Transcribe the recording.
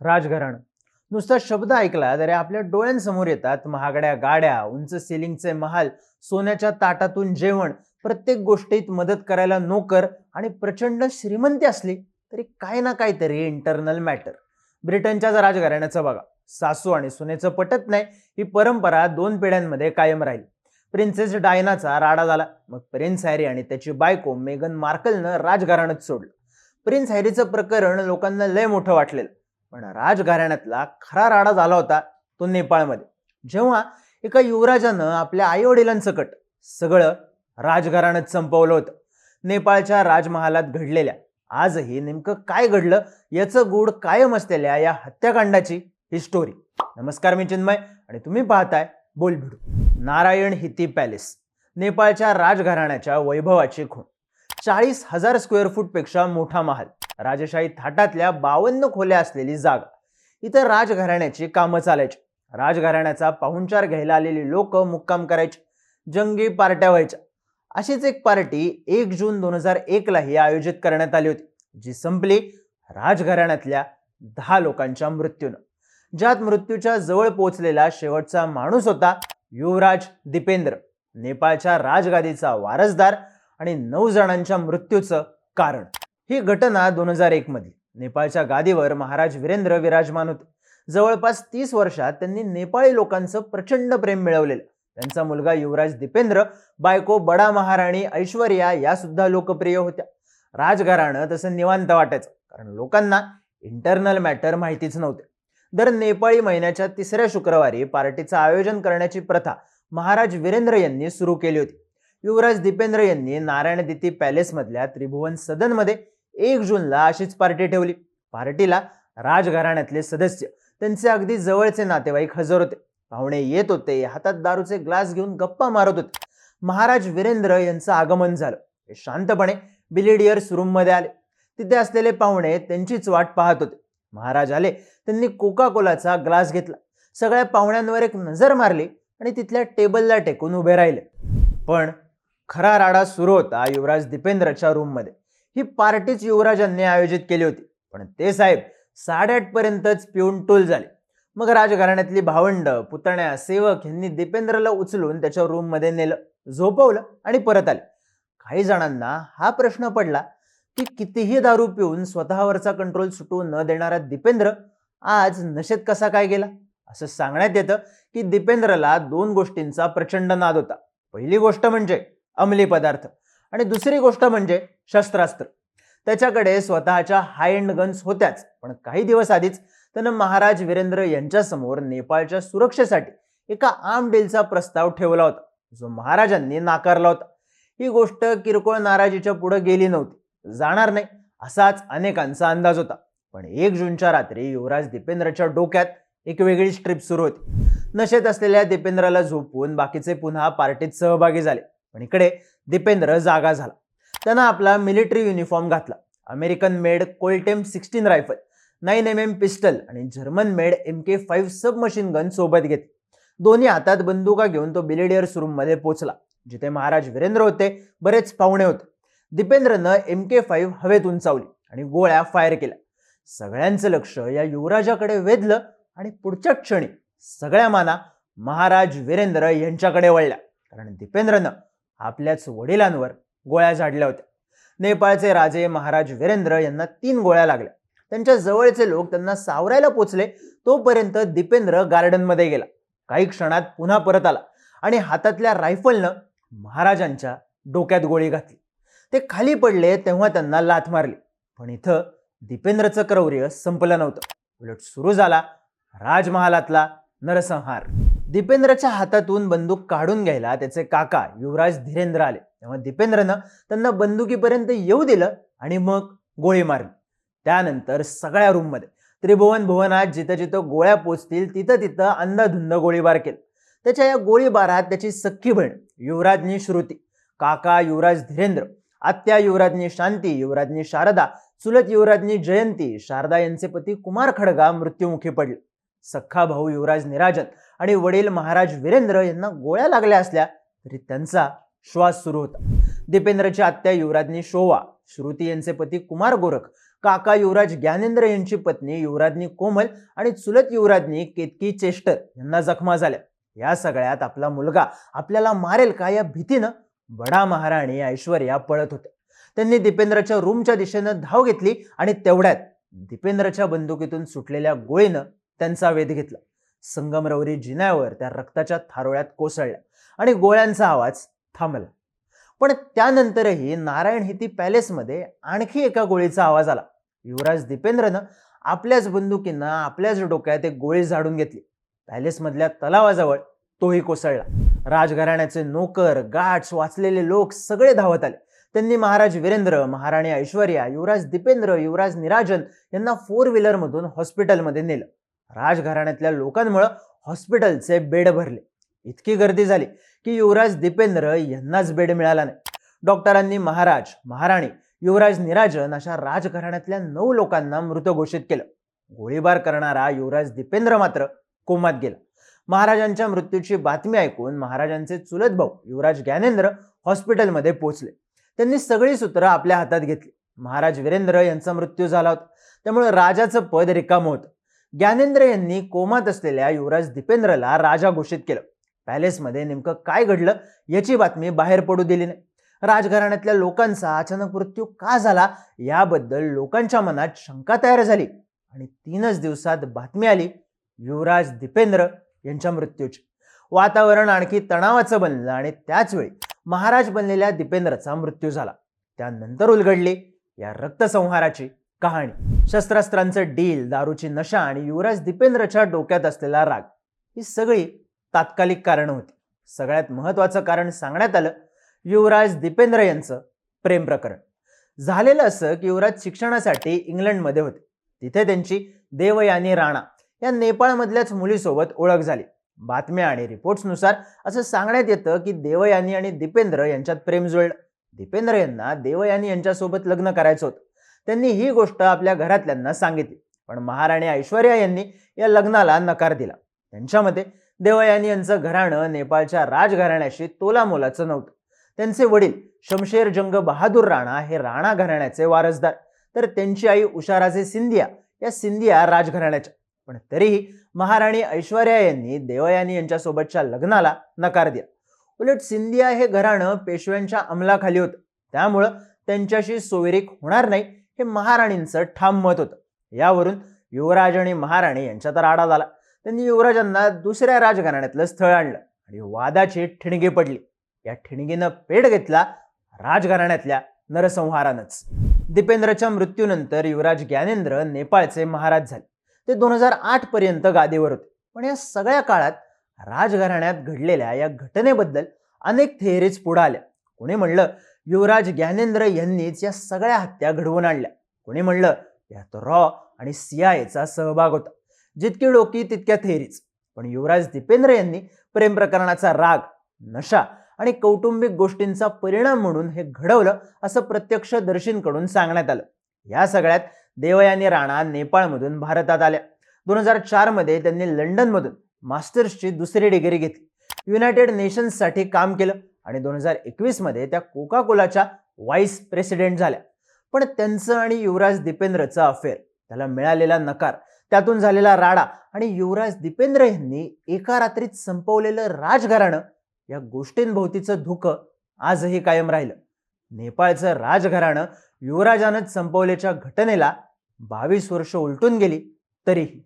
राजघराणं. नुसता शब्द ऐकला तरी आपल्या डोळ्यांसमोर येतात महागड्या गाड्या उंच सिलिंगचे महाल सोन्याच्या ताटातून जेवण. प्रत्येक गोष्टीत मदत करायला नोकर आणि प्रचंड श्रीमंती असली तरी काय ना काहीतरी इंटरनल मॅटर ब्रिटनच्या राजघराण्याचं बघा सासू आणि सुनेचं पटत नाही ही परंपरा दोन पिढ्यांमध्ये कायम राहील. प्रिन्सेस डायनाचा राडा झाला मग प्रिन्स हॅरी आणि त्याची बायको मेगन मार्कलनं राजघराणच सोडलं. प्रिन्स हॅरीचं प्रकरण लोकांना लय मोठं वाटलेलं. पण राजघराण्यातला खरा राडा झाला होता तो नेपाळमध्ये. जेव्हा एका युवराजानं आपल्या आईवडिलांसकट कट सगळं राजघराण्यात संपवलं होतं. नेपाळच्या राजमहालात घडलेल्या आजही नेमकं काय घडलं याचं गूढ कायम असलेल्या या हत्याकांडाची ही स्टोरी नमस्कार मी चिन्मय आणि तुम्ही पाहताय बोल भिडू नारायण हिती पॅलेस. नेपाळच्या राजघराण्याच्या वैभवाची खूण. चाळीस हजार स्क्वेअर फूटपेक्षा मोठा महाल. राजशाही थाटातल्या बावन्न खोल्या असलेली जागा. इथं राजघराण्याची कामं चालायची. राजघराण्याचा पाहुणचार घ्यायला आलेली लोक मुक्काम करायचे. जंगी पार्ट्या व्हायच्या. अशीच एक पार्टी एक जून दोन हजार एकलाही आयोजित करण्यात आली होती जी संपली राजघराण्यातल्या दहा लोकांच्या मृत्यूनं. ज्यात मृत्यूच्या जवळ पोहोचलेला शेवटचा माणूस होता युवराज दीपेंद्र नेपाळच्या राजगादीचा वारसदार आणि नऊ जणांच्या मृत्यूचं कारण. ही घटना दोन हजार एक मधील नेपाळच्या गादीवर महाराज वीरेंद्र विराजमान होते. जवळपास तीस वर्षात त्यांनी नेपाळी लोकांचं प्रचंड प्रेम मिळवलेलं. त्यांचा मुलगा युवराज दीपेंद्र बायको बडा महाराणी ऐश्वर्या या सुद्धा लोकप्रिय होत्या. राजघराणं तसं निवांत वाटायचं कारण लोकांना इंटरनल मॅटर माहितीच नव्हते. दर नेपाळी महिन्याच्या तिसऱ्या शुक्रवारी पार्टीचं आयोजन करण्याची प्रथा महाराज वीरेंद्र यांनी सुरू केली होती. युवराज दीपेंद्र यांनी नारायण दिती पॅलेसमधल्या त्रिभुवन सदनमध्ये एक जूनला अशीच पार्टी ठेवली. पार्टीला राजघराण्यातले सदस्य त्यांचे अगदी जवळचे नातेवाईक हजर होते. पाहुणे येत होते हातात दारूचे ग्लास घेऊन गप्पा मारत होते. महाराज वीरेंद्र यांचं आगमन झालं. ते शांतपणे बिलिडियर्स रूममध्ये आले. तिथे असलेले पाहुणे त्यांचीच वाट पाहत होते. महाराज आले त्यांनी कोका कोलाचा ग्लास घेतला. सगळ्या पाहुण्यांवर एक नजर मारली आणि तिथल्या टेबलला टेकून उभे राहिले. पण खरा राडा सुरू होता युवराज दीपेंद्रच्या रूममध्ये ही पार्टीच युवराजांनी आयोजित केली होती. पण ते साहेब साडेआठ पर्यंतच पिऊन टोल झाले. मग राजघराण्यातली भावंड पुतण्या सेवक यांनी दीपेंद्रला उचलून त्याच्या रूममध्ये नेलं झोपवलं आणि परत आले. काही जणांना हा प्रश्न पडला की कितीही दारू पिऊन स्वतःवरचा कंट्रोल सुटू न देणारा दीपेंद्र आज नशेत कसा काय गेला? असं सांगण्यात येतं की दीपेंद्रला दोन गोष्टींचा प्रचंड नाद होता. पहिली गोष्ट म्हणजे अंमली पदार्थ. आणि दुसरी गोष्ट म्हणजे शस्त्रास्त्र. त्याच्याकडे स्वतःच्या हाय एंड गन्स होत्याच. पण काही दिवस आधीच त्यानं महाराज वीरेंद्र यांच्यासमोर नेपाळच्या सुरक्षेसाठी एका आर्म डीलचा प्रस्ताव ठेवला होता. जो महाराजांनी नाकारला होता. ही गोष्ट किरकोळ नाराजीच्या पुढे गेली नव्हती. जाणार नाही असाच अनेकांचा अंदाज होता. पण एक जूनच्या रात्री युवराज दीपेंद्रच्या डोक्यात एक वेगळी ट्रिप सुरू होती. नशेत असलेल्या दीपेंद्रला झोपवून बाकीचे पुन्हा पार्टीत सहभागी झाले. पण इकडे दीपेंद्र जागा झाला. त्यानं आपला मिलिटरी युनिफॉर्म घातला. American made Colt M sixteen rifle nine M M pistol आणि German made M K five submachine gun सोबत घेतली. दोन्ही हातात बंदुका घेऊन तो बिलिडियर्स रूममध्ये पोचला जिथे महाराज वीरेंद्र होते बरेच पाहुणे होते. दीपेंद्रनं एम के फाईव्ह हवेत उंचावली आणि गोळ्या फायर केल्या. सगळ्यांचं लक्ष या युवराजाकडे वेधलं आणि पुढच्या क्षणी सगळ्या माना महाराज वीरेंद्र यांच्याकडे वळल्या. कारण दीपेंद्रनं आपल्याच वडिलांवर गोळ्या झाडल्या होत्या. नेपाळचे राजे महाराज वीरेंद्र यांना तीन गोळ्या लागल्या. त्यांच्या जवळचे लोक त्यांना सावरायला पोचले तोपर्यंत दीपेंद्र गार्डनमध्ये गेला. काही क्षणात पुन्हा परत आला आणि हातातल्या रायफलनं महाराजांच्या डोक्यात गोळी घातली. ते खाली पडले तेव्हा त्यांना लाथ मारली. पण इथं दीपेंद्रचं क्रौर्य संपलं नव्हतं. उलट सुरू झाला राजमहालातला नरसंहार. दीपेंद्रच्या हातातून बंदूक काढून घ्यायला त्याचे काका युवराज धीरेंद्र आले. तेव्हा दीपेंद्रनं त्यांना बंदुकीपर्यंत येऊ दिलं आणि मग गोळी मारली. त्यानंतर सगळ्या रूममध्ये त्रिभुवन भुवनात जिथं जिथं गोळ्या पोचतील तिथं तिथं अंधाधुंद गोळीबार केला. त्याच्या या गोळीबारात त्याची सख्खी बहीण युवराजनी श्रुती काका युवराज धीरेंद्र आत्या युवराजनी शांती युवराजनी शारदा चुलत युवराजनी जयंती शारदा यांचे पती कुमार खडगा मृत्युमुखी पडले. सख्खा भाऊ युवराज निराजन आणि वडील महाराज वीरेंद्र यांना गोळ्या लागल्या असल्या तरी त्यांचा श्वास सुरू होता. दीपेंद्रची आत्या युवराज्ञी शोवा श्रुती यांचे पती कुमार गोरख काका युवराज ज्ञानेंद्र यांची पत्नी युवराज्ञी कोमल आणि चुलत युवराज्ञी केतकी चेष्टर यांना जखमा झाल्या. या सगळ्यात आपला मुलगा आपल्याला मारेल का या भीतीनं? बडा महाराणी ऐश्वर्या पळत होत्या. त्यांनी दीपेंद्रच्या रूमच्या दिशेनं धाव घेतली आणि तेवढ्यात दीपेंद्रच्या बंदुकीतून सुटलेल्या गोळीनं त्यांचा वेध घेतला. संगमरवरी जिन्यावर त्या रक्ताच्या थारोळ्यात कोसळल्या आणि गोळ्यांचा आवाज थांबला. पण त्यानंतरही नारायण हिती पॅलेसमध्ये आणखी एका गोळीचा आवाज आला. युवराज दीपेंद्रनं आपल्याच बंदुकींना आपल्याच डोक्यात एक गोळी झाडून घेतली. पॅलेसमधल्या तलावाजवळ तोही कोसळला. राजघराण्याचे नोकर गाठ वाचलेले लोक सगळे धावत आले. त्यांनी महाराज वीरेंद्र महाराणी ऐश्वर्या युवराज दीपेंद्र युवराज निराजन यांना फोर व्हीलरमधून हॉस्पिटलमध्ये नेलं. राजघराण्यातल्या लोकांमुळं हॉस्पिटलचे बेड भरले. इतकी गर्दी झाली की युवराज दीपेंद्र यांनाच बेड मिळाला नाही. डॉक्टरांनी महाराज महाराणी युवराज निराजन अशा राजघराण्यातल्या नऊ लोकांना मृत घोषित केलं. गोळीबार करणारा युवराज दीपेंद्र मात्र कोमात गेला. महाराजांच्या मृत्यूची बातमी ऐकून महाराजांचे चुलत भाऊ युवराज ज्ञानेंद्र हॉस्पिटलमध्ये पोहोचले. त्यांनी सगळी सूत्र आपल्या हातात घेतली. महाराज वीरेंद्र यांचा मृत्यू झाला होता. त्यामुळे राजाचं पद रिकामं होतं. ज्ञानेंद्र यांनी कोमात असलेल्या युवराज दीपेंद्रला राजा घोषित केलं. पॅलेसमध्ये नेमकं काय घडलं याची बातमी बाहेर पडू दिली नाही. राजघराण्यातल्या लोकांचा अचानक मृत्यू का झाला याबद्दल लोकांच्या मनात शंका तयार झाली आणि तीनच दिवसात बातमी आली युवराज दीपेंद्र यांच्या मृत्यूची. वातावरण आणखी तणावाचं बनलं आणि त्याचवेळी महाराज बनलेल्या दीपेंद्रचा मृत्यू झाला. त्यानंतर उलगडली या रक्तसंहाराची. कहाणी. शस्त्रास्त्रांचं डील दारूची नशा आणि युवराज दीपेंद्रच्या डोक्यात असलेला राग ही सगळी तात्कालिक कारणं होती. सगळ्यात महत्वाचं कारण सांगण्यात आलं युवराज दीपेंद्र यांचं प्रेम प्रकरण. झालेलं असं की युवराज शिक्षणासाठी इंग्लंडमध्ये होते. तिथे त्यांची देवयानी राणा या नेपाळमधल्याच मुलीसोबत ओळख झाली. बातम्या आणि रिपोर्ट्सनुसार असं सांगण्यात येतं की देवयानी आणि दीपेंद्र यांच्यात प्रेम जुळलं. दीपेंद्र यांना देवयानी यांच्यासोबत लग्न करायचं होतं. त्यांनी ही गोष्ट आपल्या घरातल्यांना सांगितली. पण महाराणी ऐश्वर्या यांनी या लग्नाला नकार दिला. त्यांच्या मते देवयानी यांचं घराणं नेपाळच्या राजघराण्याशी तोलामोलाचं नव्हतं. त्यांचे वडील शमशेर जंग बहादूर राणा हे राणा घराण्याचे वारसदार. तर त्यांची आई उषाराजे सिंधिया या सिंधिया राजघराण्याच्या. पण तरीही महाराणी ऐश्वर्या यांनी देवयानी यांच्यासोबतच्या लग्नाला नकार दिला. उलट सिंधिया हे घराणं पेशव्यांच्या अंमलाखाली होतं. त्यामुळं त्यांच्याशी सोयरीक होणार नाही हे महाराणींचं ठाम मत होतं. यावरून युवराज आणि महाराणी यांच्या तर आडा झाला त्यांनी युवराजांना दुसऱ्या राजघराण्यातलं स्थळ आणलं आणि वादाची ठिणगी पडली. या ठिणगीनं पेट घेतला राजघराण्यातल्या नरसंहारानंच. दीपेंद्रच्या मृत्यूनंतर युवराज ज्ञानेंद्र नेपाळचे महाराज झाले. ते दोन हजार आठ पर्यंत गादीवर होते. पण या सगळ्या काळात राजघराण्यात घडलेल्या या घटनेबद्दल अनेक थेअरीज पुढे आल्या. कोणी म्हणलं युवराज ज्ञानेंद्र यांनीच या सगळ्या हत्या घडवून आणल्या. कोणी म्हणलं? यात रॉ आणि सीआयचा सहभाग होता. जितकी डोकी तितक्या थेअरीज पण युवराज दीपेंद्र यांनी प्रेम प्रकरणाचा राग नशा आणि कौटुंबिक गोष्टींचा परिणाम म्हणून हे घडवलं असं प्रत्यक्षदर्शींकडून सांगण्यात आलं. या सगळ्यात देवयानी राणा नेपाळमधून भारतात आल्या. दोन हजार चारमध्ये त्यांनी लंडनमधून मास्टर्सची दुसरी डिग्री घेतली. युनायटेड नेशन्ससाठी काम केलं. आणि दोन हजार एकवीसमध्ये त्या कोका कोलाच्या व्हाईस प्रेसिडेंट झाल्या. पण त्यांचं आणि युवराज दीपेंद्रचं अफेअर त्याला मिळालेला नकार त्यातून झालेला राडा आणि युवराज दीपेंद्र यांनी एका रात्रीत संपवलेलं राजघराणं या गोष्टींभोवतीचं धुकं आजही कायम राहिलं. नेपाळचं राजघराणं युवराजानंच संपवल्याच्या घटनेला बावीस वर्ष उलटून गेली तरीही.